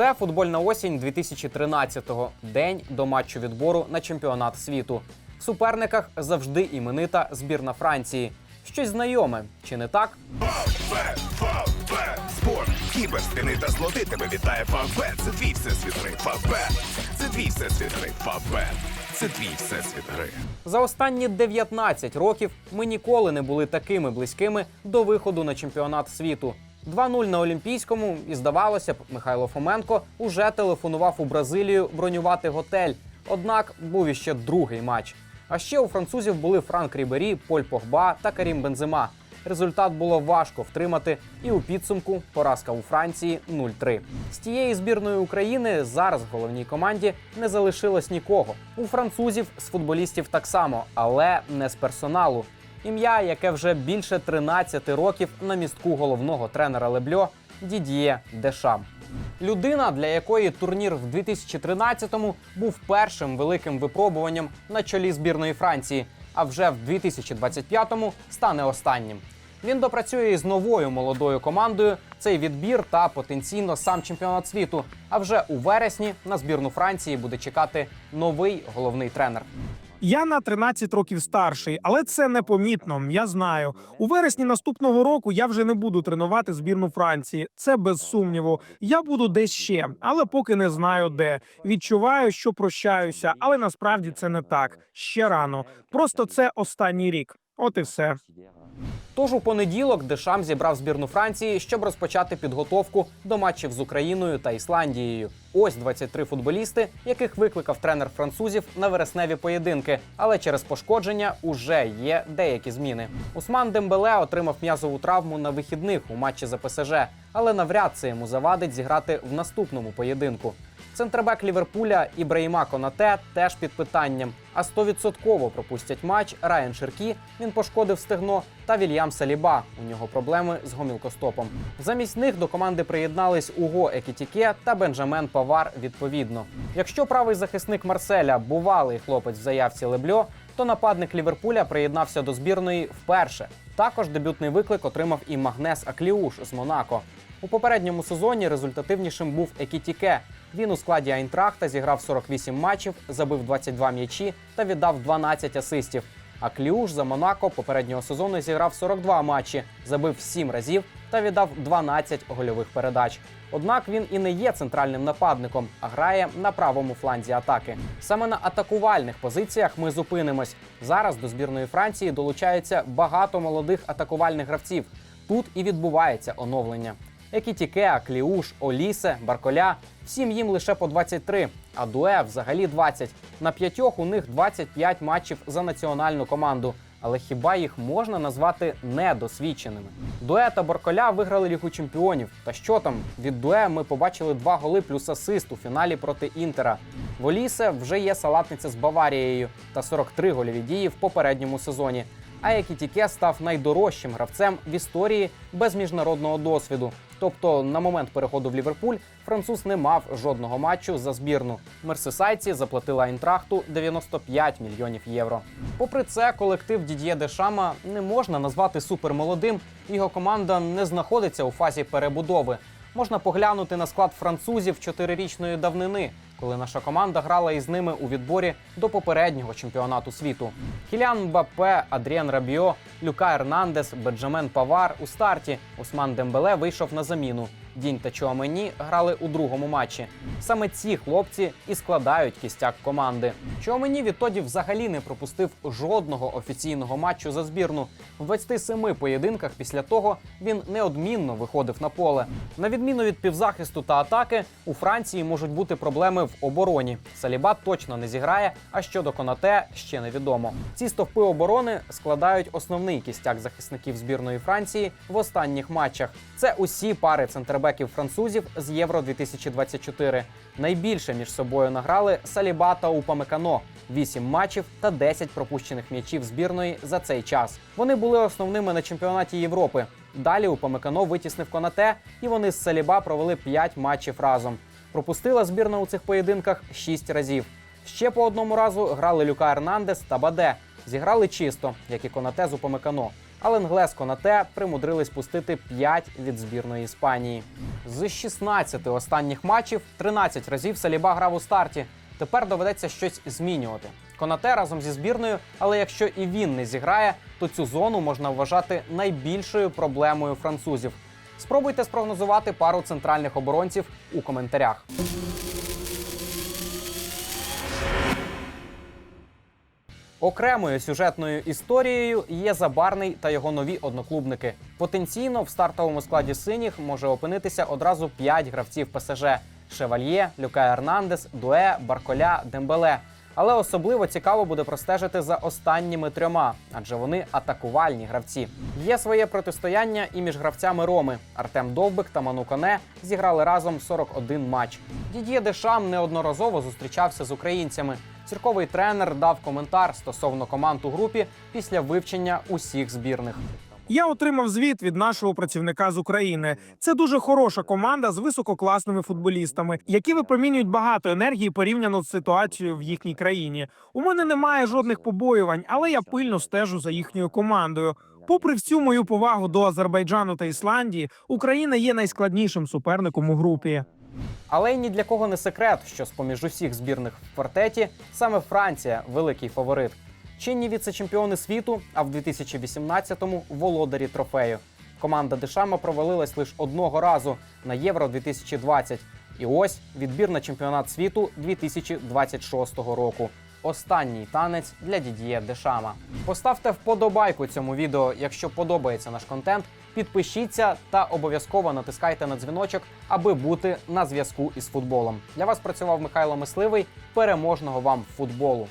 Це футбольна осінь 2013-го, день до матчу відбору на чемпіонат світу. В суперниках завжди іменита збірна Франції. Щось знайоме, чи не так? Спорт, кіберстини та злоти тебе вітає Фавбет. Це твій всесвіт гри. Фавбет. Це твій всесвіт гри. Фавбет. Це твій всесвіт гри. За останні 19 років ми ніколи не були такими близькими до виходу на чемпіонат світу. 2-0 на Олімпійському, і здавалося б, Михайло Фоменко уже телефонував у Бразилію бронювати готель. Однак був іще другий матч. А ще у французів були Франк Рібері, Поль Погба та Карім Бензема. Результат було важко втримати, і у підсумку поразка у Франції 0-3. З тієї збірної України зараз в головній команді не залишилось нікого. У французів з футболістів так само, але не з персоналу. Ім'я, яке вже більше 13 років на містку головного тренера Лебльо Дід'є Дешам. Людина, для якої турнір в 2013-му був першим великим випробуванням на чолі збірної Франції, а вже в 2025-му стане останнім. Він допрацює із новою молодою командою цей відбір та потенційно сам чемпіонат світу. А вже у вересні на збірну Франції буде чекати новий головний тренер. Я на 13 років старший, але це непомітно. Я знаю. У вересні наступного року я вже не буду тренувати збірну Франції. Це без сумніву. Я буду десь ще, але поки не знаю де. Відчуваю, що прощаюся, але насправді це не так. Ще рано. Просто це останній рік. От і все. Тож у понеділок Дешам зібрав збірну Франції, щоб розпочати підготовку до матчів з Україною та Ісландією. Ось 23 футболісти, яких викликав тренер французів на вересневі поєдинки. Але через пошкодження уже є деякі зміни. Усман Дембеле отримав м'язову травму на вихідних у матчі за ПСЖ, але навряд це йому завадить зіграти в наступному поєдинку. Центрбек Ліверпуля Ібраїма Конате теж під питанням. А 100% пропустять матч Райан Ширкі, він пошкодив стегно, та Вільям Саліба. У нього проблеми з гомілкостопом. Замість них до команди приєднались Уго Екітіке та Бенджамен Павар відповідно. Якщо правий захисник Марселя бувалий хлопець в заявці Лебльо, то нападник Ліверпуля приєднався до збірної вперше. Також дебютний виклик отримав і Магнес Акліуш з Монако. У попередньому сезоні результативнішим був Екітіке. Він у складі Айнтрахта зіграв 48 матчів, забив 22 м'ячі та віддав 12 асистів. А Кліуш за Монако попереднього сезону зіграв 42 матчі, забив 7 разів та віддав 12 гольових передач. Однак він і не є центральним нападником, а грає на правому фланзі атаки. Саме на атакувальних позиціях ми зупинимось. Зараз до збірної Франції долучається багато молодих атакувальних гравців. Тут і відбувається оновлення. Екітіке, Кліуш, Олісе, Барколя. Всім їм лише по 23, а Дуе взагалі 20. На п'ятьох у них 25 матчів за національну команду. Але хіба їх можна назвати недосвідченими? Дуе та Барколя виграли Лігу чемпіонів. Та що там? Від Дуе ми побачили два голи плюс асист у фіналі проти Інтера. В Олісе вже є салатниця з Баварією та 43 гольові дії в попередньому сезоні. А Екітіке став найдорожчим гравцем в історії без міжнародного досвіду. Тобто, на момент переходу в Ліверпуль француз не мав жодного матчу за збірну. Мерсисайці заплатила інтрахту 95 мільйонів євро. Попри це, колектив Дід'є Дешама не можна назвати супермолодим. Його команда не знаходиться у фазі перебудови. Можна поглянути на склад французів чотирирічної давнини, коли наша команда грала із ними у відборі до попереднього чемпіонату світу. Хілян Мбаппе, Адріан Рабіо, Люка Ернандес, Бенджамен Павар у старті. Осман Дембеле вийшов на заміну. Дінь та Чуамені грали у другому матчі. Саме ці хлопці і складають кістяк команди. Чуамені відтоді взагалі не пропустив жодного офіційного матчу за збірну. В 27 поєдинках після того він неодмінно виходив на поле. На відміну від півзахисту та атаки, у Франції можуть бути проблеми в обороні. Саліба точно не зіграє. А щодо Конате ще невідомо. Ці стовпи оборони складають основний кістяк захисників збірної Франції в останніх матчах. Це усі пари центрбеків французів з Євро 2024. Найбільше між собою награли Саліба та Упамекано. 8 матчів та 10 пропущених м'ячів збірної за цей час. Вони були основними на чемпіонаті Європи. Далі Упамекано витіснив Конате, і вони з Саліба провели 5 матчів разом. Пропустила збірна у цих поєдинках 6 разів. Ще по одному разу грали Люка Ернандес та Баде. Зіграли чисто, як і Конате з Упамекано. Але Нглес Конате примудрились пустити 5 від збірної Іспанії. З 16 останніх матчів 13 разів Саліба грав у старті. Тепер доведеться щось змінювати. Конате разом зі збірною, але якщо і він не зіграє, то цю зону можна вважати найбільшою проблемою французів. Спробуйте спрогнозувати пару центральних оборонців у коментарях. Окремою сюжетною історією є Забарний та його нові одноклубники. Потенційно в стартовому складі синіх може опинитися одразу 5 гравців ПСЖ: Шевальє, Люка Ернандес, Дуе, Барколя, Дембеле. Але особливо цікаво буде простежити за останніми трьома, адже вони атакувальні гравці. Є своє протистояння і між гравцями Роми. Артем Довбик та Ману Коне зіграли разом 41 матч. Дід'є Дешам неодноразово зустрічався з українцями. Цірковий тренер дав коментар стосовно команд у групі після вивчення усіх збірних. Я отримав звіт від нашого працівника з України. Це дуже хороша команда з висококласними футболістами, які випромінюють багато енергії порівняно з ситуацією в їхній країні. У мене немає жодних побоювань, але я пильно стежу за їхньою командою. Попри всю мою повагу до Азербайджану та Ісландії, Україна є найскладнішим суперником у групі. Але й ні для кого не секрет, що з поміж усіх збірних в квартеті саме Франція великий фаворит. Чинні віце-чемпіони світу, а в 2018-му володарі трофею. Команда Дешама провалилась лише одного разу на Євро 2020. І ось відбір на чемпіонат світу 2026 року. Останній танець для Дідіє Дешама. Поставте вподобайку цьому відео, якщо подобається наш контент. Підпишіться та обов'язково натискайте на дзвіночок, аби бути на зв'язку із футболом. Для вас працював Михайло Мисливий. Переможного вам футболу!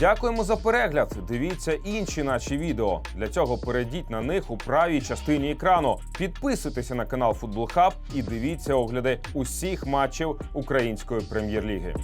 Дякуємо за перегляд. Дивіться інші наші відео. Для цього перейдіть на них у правій частині екрану. Підписуйтеся на канал Футбол Хаб і дивіться огляди усіх матчів української прем'єр-ліги.